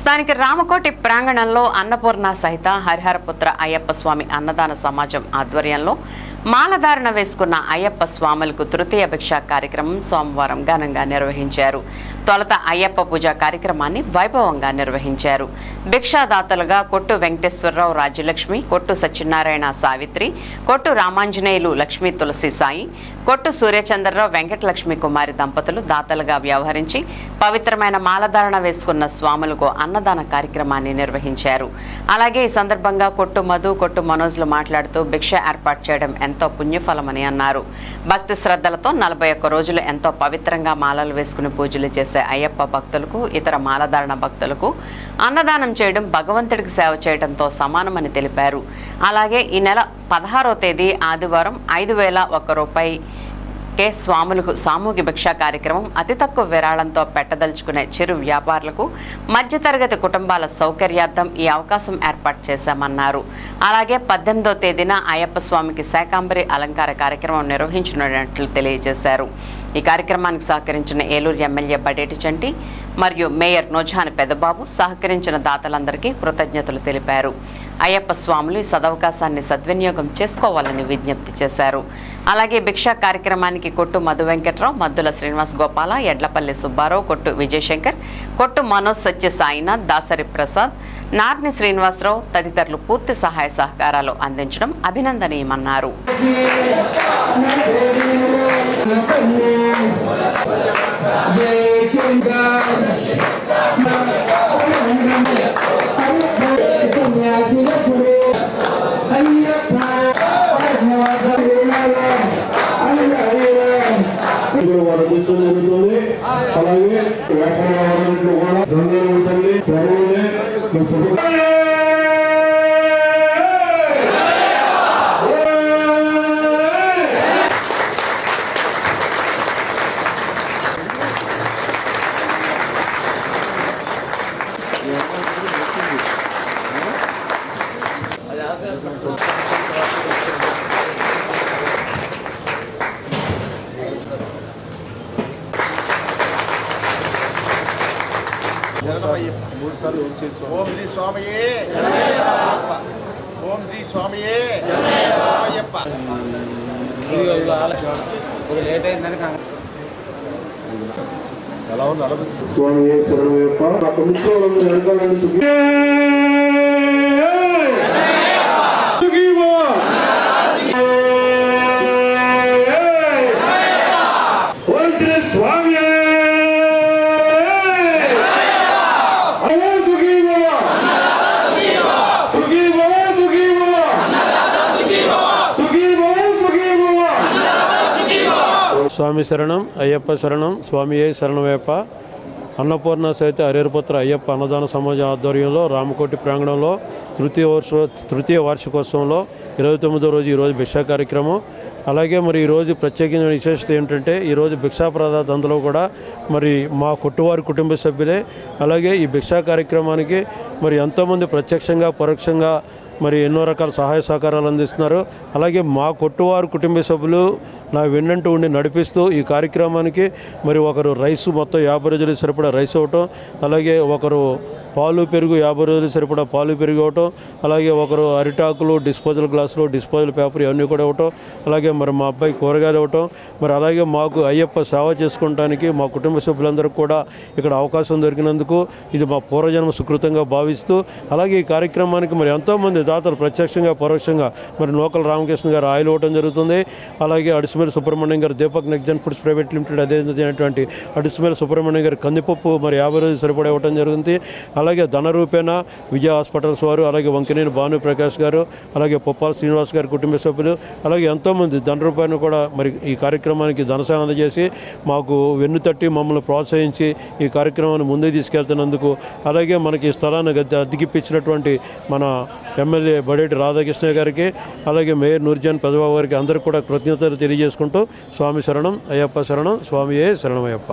స్థానిక రామకోటి ప్రాంగణంలో అన్నపూర్ణ సహిత హరిహరపుత్ర అయ్యప్ప స్వామి అన్నదాన సమాజం ఆధ్వర్యంలో మాలధారణ వేసుకున్న అయ్యప్ప స్వాములకు తృతీయ భిక్ష కార్యక్రమం సోమవారం ఘనంగా నిర్వహించారు. తొలత అయ్యప్ప పూజ కార్యక్రమాన్ని వైభవంగా నిర్వహించారు. భిక్షాదాతలుగా కొట్టు వెంకటేశ్వరరావు రాజ్యలక్ష్మి కొట్టు సత్యనారాయణ సావిత్రి కొట్టు రామాంజనేయులు లక్ష్మీ తులసి సాయి కొట్టు సూర్యచంద్రరావు వెంకటలక్ష్మి కుమారి దంపతులు దాతలుగా వ్యవహరించి పవిత్రమైన మాలధారణ వేసుకున్న స్వాములకు అన్నదాన కార్యక్రమాన్ని నిర్వహించారు. అలాగే ఈ సందర్భంగా కొట్టు మధు కొట్టు మనోజ్లు మాట్లాడుతూ భిక్ష ఏర్పాటు చేయడం ఎంతో పుణ్యఫలమని అన్నారు. భక్తి శ్రద్ధలతో నలభై ఒక్క రోజులు ఎంతో పవిత్రంగా మాలలు వేసుకుని పూజలు చేసే అయ్యప్ప భక్తులకు ఇతర మాలధారణ భక్తులకు అన్నదానం చేయడం భగవంతుడికి సేవ చేయడంతో సమానమని తెలిపారు. అలాగే ఈ నెల పదహారో తేదీ ఆదివారం ఐదు వేల ఒక్క రూపాయి కె స్వాములకు సామూహిక భిక్ష కార్యక్రమం అతి తక్కువ విరాళంతో పెట్టదలుచుకునే చిరు వ్యాపారులకు మధ్యతరగతి కుటుంబాల సౌకర్యార్థం ఈ అవకాశం ఏర్పాటు చేశామన్నారు. అలాగే పద్దెనిమిదో తేదీన అయ్యప్ప స్వామికి శాకాంబరి అలంకార కార్యక్రమం నిర్వహించనున్నట్లు తెలియజేశారు. ఈ కార్యక్రమానికి సహకరించిన ఏలూరు ఎమ్మెల్యే బడేటి చంటి మరియు మేయర్ నోజాన్ పెదబాబు సహకరించిన దాతలందరికీ కృతజ్ఞతలు తెలిపారు. అయ్యప్ప స్వాములు ఈ సదవకాశాన్ని సద్వినియోగం చేసుకోవాలని విజ్ఞప్తి చేశారు. అలాగే భిక్షా కార్యక్రమానికి కొట్టు మధు వెంకట్రావు మద్దుల శ్రీనివాస్ గోపాల ఎడ్లపల్లి సుబ్బారావు కొట్టు విజయశంకర్ కొట్టు మనోజ్ సత్య సాయినాథ్ దాసరి ప్రసాద్ నార్ని శ్రీనివాసరావు తదితరులు పూర్తి సహాయ సహకారాలు అందించడం అభినందనీయమన్నారు. అలాగే వ్యాపార కూడా దండలు ఉంటుంది ప్రభువులే మీ శుభ- ఓం శ్రీ స్వామియే. ఓం శ్రీ స్వామియే. అయ్యప్ప ఎలా ఉంది? అడగచ్చు స్వామి శరణయ్యప్ప. స్వామి శరణం అయ్యప్ప శరణం స్వామి ఏ శరణమయ్యప్ప అన్నపూర్ణ సైత హరిహరపుత్ర అయ్యప్ప అన్నదాన సమాజం ఆధ్వర్యంలో రామకోటి ప్రాంగణంలో తృతీయ వర్ష తృతీయ వార్షికోత్సవంలో ఇరవై తొమ్మిదో రోజు ఈరోజు భిక్షా కార్యక్రమం. అలాగే మరి ఈరోజు ప్రత్యేకమైన విశేషత ఏంటంటే ఈరోజు భిక్షా ప్రదాత అందులో కూడా మరి మా కొట్టువారి కుటుంబ సభ్యులే. అలాగే ఈ భిక్షా కార్యక్రమానికి మరి ఎంతోమంది ప్రత్యక్షంగా పరోక్షంగా మరి ఎన్నో రకాల సహాయ సహకారాలు అందిస్తున్నారు. అలాగే మా కొట్టువారు కుటుంబ సభ్యులు నా వెన్నంటూ ఉండి నడిపిస్తూ ఈ కార్యక్రమానికి మరి ఒకరు రైస్ మొత్తం యాభై రోజులు సరిపడా రైస్ అవ్వటం అలాగే ఒకరు పాలు పెరుగు యాభై రోజులు సరిపడా పాలు పెరుగు ఇవ్వటం అలాగే ఒకరు అరిటాకులు డిస్పోజల్ గ్లాసులు డిస్పోజల్ పేపర్ ఇవన్నీ కూడా ఇవ్వటం అలాగే మరి మా అబ్బాయి కూరగాయలు ఇవ్వటం మరి అలాగే మాకు అయ్యప్ప సేవ చేసుకోవడానికి మా కుటుంబ సభ్యులందరికీ కూడా ఇక్కడ అవకాశం దొరికినందుకు ఇది మా పూర్వజన్మ సుకృతంగా భావిస్తూ అలాగే ఈ కార్యక్రమానికి మరి ఎంతోమంది దాతలు ప్రత్యక్షంగా పరోక్షంగా మరి నూకల రామకృష్ణ గారు ఆయిల్ ఇవ్వటం జరుగుతుంది అలాగే అడిసిమేల సుబ్రహ్మణ్యం గారు దీపక్ నెగ్జన్ ఫుడ్స్ ప్రైవేట్ లిమిటెడ్ అదేటువంటి అడిసిమేల సుబ్రహ్మణ్యం గారు కందిపప్పు మరి యాభై రోజులు సరిపడా ఇవ్వడం జరుగుతుంది అలాగే ధనరూపేణ విజయ హాస్పిటల్స్ వారు అలాగే వంకినేని భాను ప్రకాష్ గారు అలాగే పొప్పాల శ్రీనివాస్ గారి కుటుంబ సభ్యులు అలాగే ఎంతోమంది ధన కూడా మరి ఈ కార్యక్రమానికి ధనసాయం అందజేసి మాకు వెన్ను తట్టి మమ్మల్ని ప్రోత్సహించి ఈ కార్యక్రమాన్ని ముందే తీసుకెళ్తున్నందుకు అలాగే మనకి ఈ స్థలాన్ని గద్దె అద్దెకిప్పించినటువంటి మన ఎమ్మెల్యే బడేటి రాధాకృష్ణ గారికి అలాగే మేయర్ నూర్జాన్ పెదబాబు గారికి అందరికీ కూడా కృతజ్ఞతలు చేసుకుంటూ స్వామి శరణం అయ్యప్ప శరణం స్వామియే శరణమయ్యప్ప.